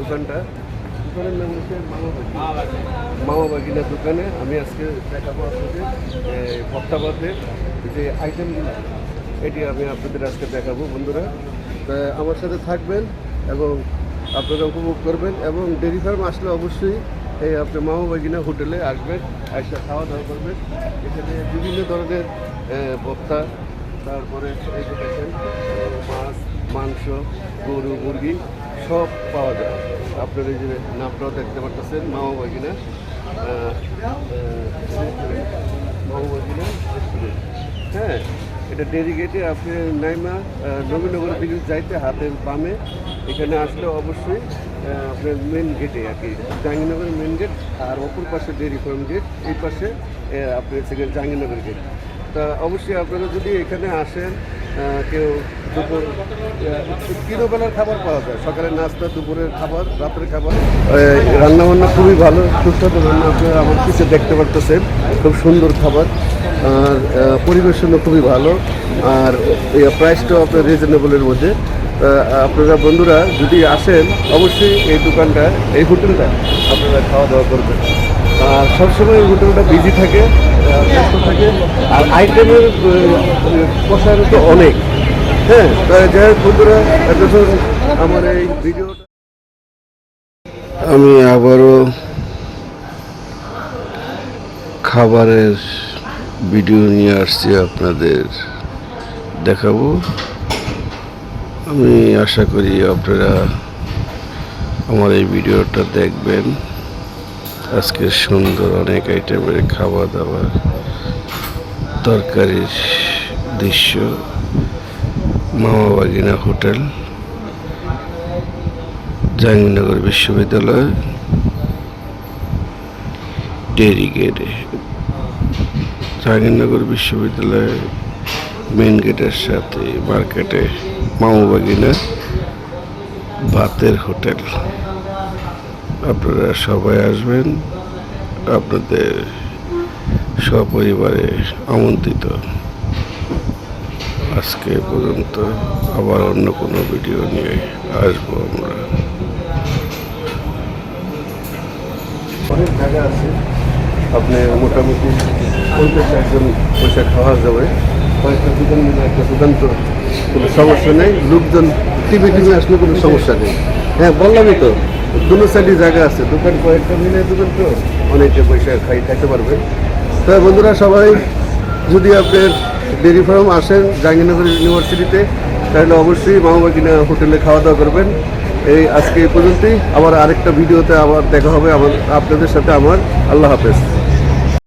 দোকানটা। দোকানের নাম হচ্ছে মামা বাগিনা দোকানে আমি আজকে দেখাবো আপনাদের ভক্তাবাদের যে আইটেমগুলো এটি আমি আপনাদের আজকে দেখাবো বন্ধুরা। তা আমার সাথে থাকবেন এবং আপনারা উপভোগ করবেন এবং ডেরি ফার্ম আসলে অবশ্যই এই আপনি মামা বাগিনা হোটেলে আসবেন, এসে খাওয়া দাওয়া করবেন। এখানে বিভিন্ন ধরনের ভক্তা, তারপরে এই মাছ, মাংস, গরু, মুরগি সব পাওয়া যায়। আপনার এই যে নামটাও দেখতে পারতেছেন মামা বাগিনা মামা বাগিনা হ্যাঁ এটা ডেরিগেটে আপনি নাইমা। নবীনগর দিকে যাইতে হাতের বামে। এখানে আসলে অবশ্যই আপনার মেন গেটে আর কি। জাহাঙ্গীরনগরের মেন গেট আর অপর পাশে ডেরি ফার্ম গেট এই পাশে আপনার সেখানে জাহাঙ্গীরনগর গেট তা অবশ্যই আপনারা যদি এখানে আসেন কেউ দুপুর তিনও বেলার খাবার পাওয়া যায়? সকালের নাস্তা, দুপুরের খাবার, রাতের খাবার? রান্নাবান্না খুবই ভালো, সুস্বাদু রান্না আপনারা আমার কিছু দেখতে পারতেছেন। খুব সুন্দর খাবার, আর পরিবেশনও খুবই ভালো, আর প্রাইসটাও আপনার রিজনেবলের মধ্যে। আপনারা বন্ধুরা যদি আসেন, অবশ্যই এই দোকানটা, এই হোটেলটা আপনারা খাওয়া দাওয়া করবেন। আর সবসময় হোটেলটা বিজি থাকে ব্যস্ত থাকে। আর আইটেমের প্রসারও তো অনেক। হ্যাঁ যাই হোক বন্ধুরা, এতক্ষণ আমার এই ভিডিওটা আমি আবারও খাবারের ভিডিও নিয়ে আসছি আপনাদের। দেখাবো। আমি আশা করি আপনারা আমার এই ভিডিওটা দেখবেন। আজকে সুন্দর অনেক আইটেমের খাওয়া দাওয়া তরকারির দৃশ্য। মামা বাগিনা হোটেল, জাহাঙ্গীরনগর বিশ্ববিদ্যালয় ডেরি গেটে। জাহাঙ্গীরনগর বিশ্ববিদ্যালয়ের মেন গেটের সাথে মার্কেটে মামা বাগিনা ভাতের হোটেল। আপনারা সবাই আসবেন। আপনাদের সপরিবারে আমন্ত্রিত। আজকে পর্যন্ত আবার অন্য কোনো ভিডিও নিয়ে আসব আমরা। অনেক জায়গা আছে। আপনি মোটামুটি পঞ্চাশ একজন পয়সা খাওয়া যাবে। কয়েকটা দোকান মিলে একটা দোকান কোনো সমস্যা নেই। লোকজন টিভি টিভি আসলে কোনো সমস্যা নেই। হ্যাঁ বললামই তো। দুটো সাইডে জায়গা আছে, দোকান কয়েকটা মিলে দোকান তো অনেকে পয়সা খাই, খাইতে পারবেন তবে বন্ধুরা সবাই যদি আপনার ডেরি ফার্ম আসেন, জাহাঙ্গীরনগর ইউনিভার্সিটিতে তাহলে অবশ্যই মামাবাগিনা হোটেলে খাওয়া দাওয়া করবেন। এই আজকে এই পর্যন্তই। আবার আরেকটা ভিডিওতে আবার দেখা হবে আমার আপনাদের সাথে আমার। আল্লাহ হাফেজ।